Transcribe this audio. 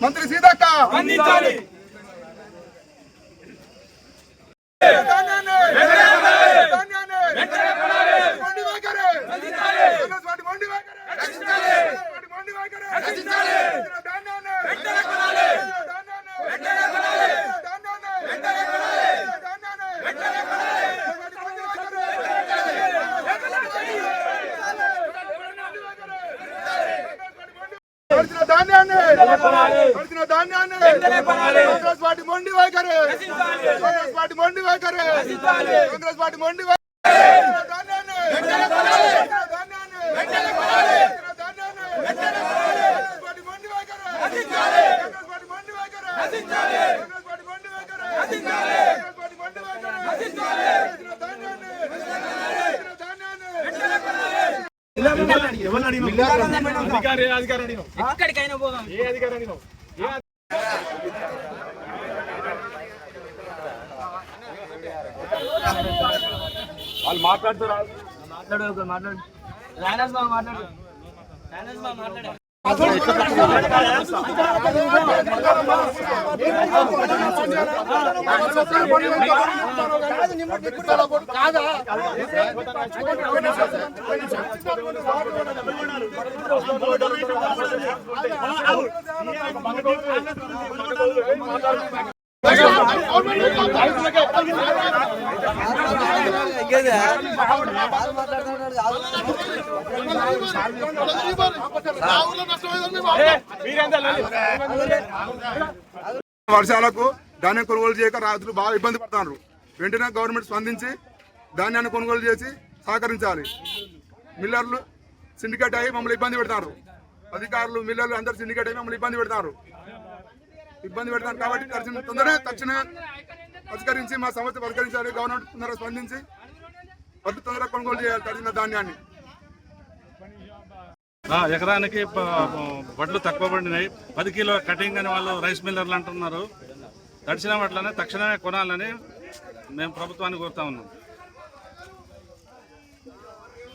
మంత్రి సీతక్క! అందించాలి! ధాన్యాన్ని! మండి వైఖరి! కాంగ్రెస్ పార్టీ మండి వైఖరి! కాంగ్రెస్ పార్టీ మండి వైఖరి! ధాన్యాన్ని! ధాన్యాన్ని! ధాన్యాన్ని! మండి వైఖరి! పడిచిన ధాన్యాన్ని పడిచిన ధాన్యాన్ని కాంగ్రెస్ పార్టీ మొండి వైఖరి. కాంగ్రెస్ పార్టీ మొండి వైఖరి. కాంగ్రెస్ పార్టీ మొండి వైఖరి ధాన్యాన్ని పడిచిన ధాన్యాన్ని పడిచిన ధాన్యాన్ని కాంగ్రెస్ పార్టీ మొండి వైఖరి కాంగ్రెస్ పార్టీ మొండి వైఖరి కాంగ్రెస్ పార్టీ మొండి వైఖరి కాంగ్రెస్ పార్టీ మొండి వైఖరి పడిచిన ధాన్యాన్ని పడిచిన ధాన్యాన్ని అధికారి అధికారి అడిగినావు ఎక్కడికైనా పోదాం ఏ అధికారి వాళ్ళు మాట్లాడుతున్నారు. మాట్లాడు మాట్లాడు. రాయనస్ బాబు మాట్లాడు. రాయనస్ బాబు మాట్లాడు. కాదా వర్షాలకు ధాన్యం కొనుగోలు చేయక రైతులు బాగా ఇబ్బంది పడుతున్నారు. వెంటనే గవర్నమెంట్ స్పందించి ధాన్యాన్ని కొనుగోలు చేసి సహకరించాలి. మిల్లర్లు సిండికేట్ అయ్యి మమ్మల్ని ఇబ్బంది పెడతారు. అధికారులు మిల్లర్లు అందరు సిండికేట్ అయ్యి మమ్మల్ని ఇబ్బంది పెడతారు. ఇబ్బంది పెడతారు కాబట్టి తొందరగా తక్షణ పరిష్కరించి మా సమస్య పరిష్కరించాలి గవర్నమెంట్ తొందరగా స్పందించి వడ్లు తొందరగా కొనుగోలు చేయాలి తడిసిన ధాన్యాన్ని. ఎకరానికి వడ్లు తక్కువ పడినాయి. పది కిలో కటింగ్ అని వాళ్ళు రైస్ మిల్లర్లు అంటున్నారు. తడిచిన వడ్లనే తక్షణమే కొనాలని మేము ప్రభుత్వాన్ని కోరుతా ఉన్నాం.